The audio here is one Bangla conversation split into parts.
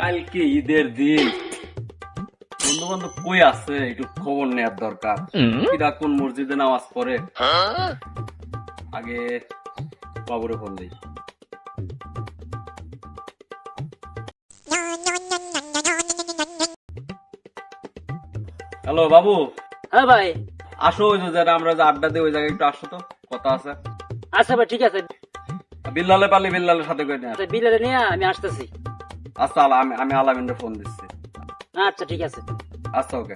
কালকে ঈদের দিন। বন্ধু বান্ধব কই আছে? একটু খবর নেওয়ার দরকার। কিরা কোন মসজিদে নামাজ পড়ে? আগে বাবুরে ফোন দিই। হ্যালো বাবু। হ্যাঁ ভাই। আসো ওই যে আমরা যে আড্ডা দিই ওই জায়গায় একটু আসো তো। কথা আছে। আচ্ছা ভাই ঠিক আছে। বিল্লালে পালি বিল্লালের সাথে করে নিয়ে। আচ্ছা, নিয়ে আমি আসতেছি। আচ্ছা আমি আমি আলামিনের ফোন দিচ্ছি। আচ্ছা ঠিক আছে। আচ্ছা ওকে।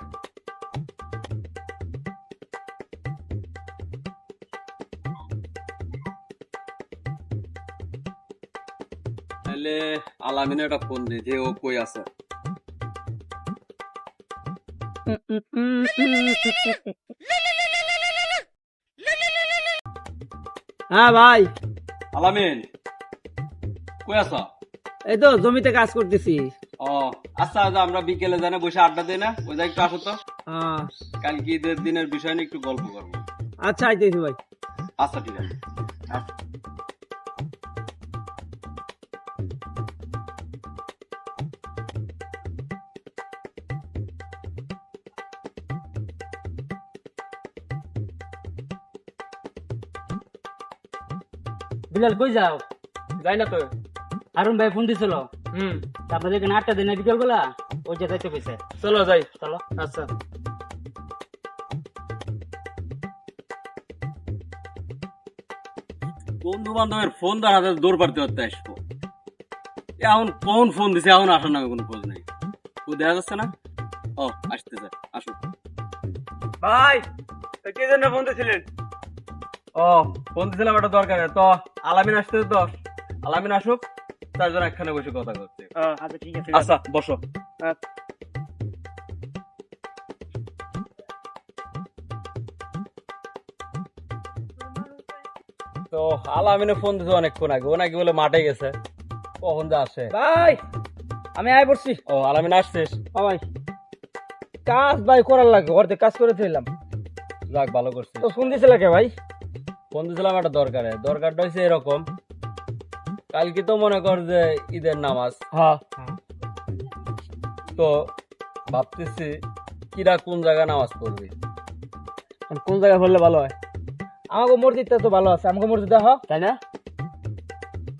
তাহলে আলামিনের একটা ফোন দিই যে ও কই আছে। হ্যাঁ ভাই। আলামিন কই আছো? এই তো জমিতে কাজ করতেছি। ও আচ্ছা আজ আমরা বিকেলে জানে বসে আড্ডা দিই না? ওই একটু আসো তো। কালকে ঈদের দিনের বিষয় নিয়ে একটু গল্প করব। আচ্ছা আইতেছি ভাই। আচ্ছা ঠিক আছে। আচ্ছা। বিলাল কই যাও? যাই না তো। হারুন ভাই ফোন দিছিল। হুম। আপনাদের এখানে আটটা দিনে বিকেল বেলা? ওই যে যাইতে কইছে। চলো যাই। চলো। আচ্ছা। বন্ধু বান্ধবের ফোন ধর হাতে দৌড় পারতে হতে আসব। এখন কোন ফোন দিছে এখন আসার নামে কোনো খোঁজ নেই। ও দেখা যাচ্ছে না? ও আসতেছে আসো। ভাই কে জন্য ফোন দিছিলেন? ও ফোন দিছিলাম একটা দরকার। তো আলামিন আসতে তো। আলামিন আসুক। তার জন্য একখানে বসে কথা করতে আচ্ছা ঠিক আছে। আচ্ছা বসো। তো আলামিনে ফোন দিছে অনেকক্ষণ আগে। ও নাকি বলে মাঠে গেছে। কখন যা আসে? ভাই আমি আয় পড়ছি। ও আলামিন আসছিস? ভাই। কাজ ভাই করার লাগে অর্ধেক কাজ করে যাক ভালো করছিস। তো ফোন দিছিল কে ভাই? ফোন দিছিলাম একটা দরকারে। দরকারটা হচ্ছে এরকম কালকে তো মনে কর যে ঈদের নামাজ। হ্যাঁ। তো ভাবতেছি কিরা কোন জায়গায় নামাজ পড়বি? কোন জায়গায় করলে ভালো হয়? আমাকে মসজিদটা তো ভালো আছে আমাকে মসজিদে হ। তাই না?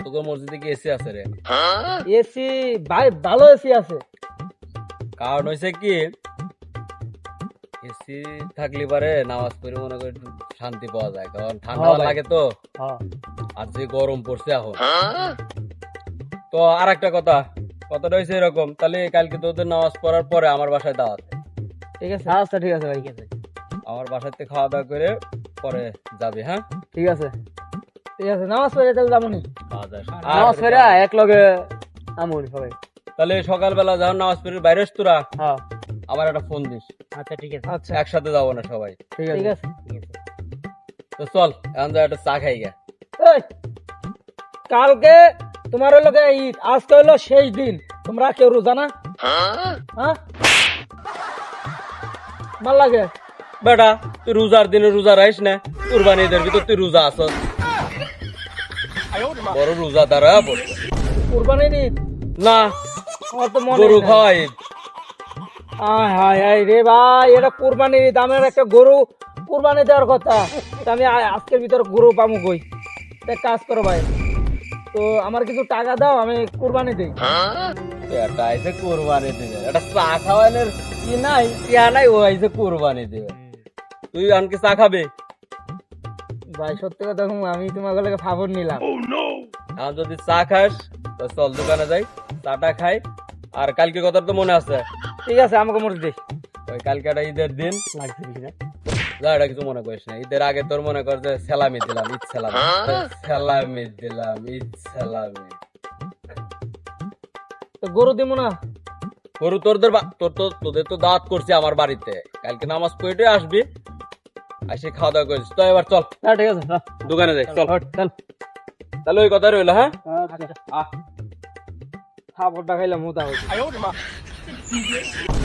তোকে মসজিদে কি এসি আছে রে? এসি ভাই ভালো এসি আছে। কারণ হয়েছে কি এসি থাকলে পারে নামাজ পড়ে মনে করি শান্তি পাওয়া যায় কারণ ঠান্ডা হ্যাঁ লাগে তো। হ্যাঁ। আর যে গরম পড়ছে এখন। তো আর একটা কথা কথাটা হয়েছে এরকম তাহলে কালকে তোদের নামাজ পড়ার পরে আমার বাসায় দাওয়াত ঠিক আছে? আচ্ছা ঠিক আছে ভাই ঠিক আছে। আমার বাসাতে খাওয়া দাওয়া করে পরে যাবে হ্যাঁ? ঠিক আছে। ঠিক আছে নামাজ পড়ে তাহলে খাওয়া নামাজ পড়ে এক লগে আমুন সবাই। তাহলে সকালবেলা যখন নামাজ পড়ে বাইরে তোরা? হ্যাঁ। আমার একটা ফোন দিস। আচ্ছা ঠিক আছে। আচ্ছা। একসাথে যাব না সবাই। ঠিক আছে। ঠিক আছে। তো চল এখন যা একটা চা খাই গে। এই, কালকে তোমার হলো ঈদ আজকে হলো শেষ দিন। তোমরা কেউ রোজা না? হ্যাঁ? ভালো লাগে। বেটা তুই রোজার দিনে রোজা রাইস না কুরবানি ঈদের ভিতর তুই রোজা আস বড় রোজা দ্বারা কুরবানির ঈদ না আমার তো মনে গরু আয় হায় হায় রে ভাই এটা কুরবানির একটা গরু। কুরবানি দেওয়ার কথা। তা আমি আ- আজকের ভিতরে গরু পামু কই? তা কাজ করো ভাই। তো আমার কিছু টাকা দাও আমি কুরবানি দিই। এটা কুরবানি দিবে। এটা চা খাওয়ানোর কি নাই? ইয়া নাই ও আইসে কুরবানি দিবে। তুই আনকে চা খাবে? ভাই সত্যি কথা আমি তোমার লাগে ফাভর নিলাম। আর যদি চা খাস তো চল দোকানে যাই চাটা খাই। আর কালকে কথা তো মনে আছে। ঠিক আছে আমাকে মরে দে। ওই কালকে একটা ঈদের দিন। যা এটা কিছু মনে করিস না। ঈদের আগে তোর মনে কর যে সেলামি দিলাম ঈদ সেলামি। সেলামি দিলাম ঈদ সেলামি। গরু দিব না। গরু বা- তোর তো তোদের তো দাওয়াত করছি আমার বাড়িতে। কালকে নামাজ পড়ে আসবি আসে খাওয়া দাওয়া করিস। তো এবার চল। হ্যাঁ ঠিক আছে হ্যাঁ, দোকানে যাই চল। চল। তাহলে ওই কথা রইল হ্যাঁ? আহ। খাবারটা খাইলাম মোটা হয়েছে 你别。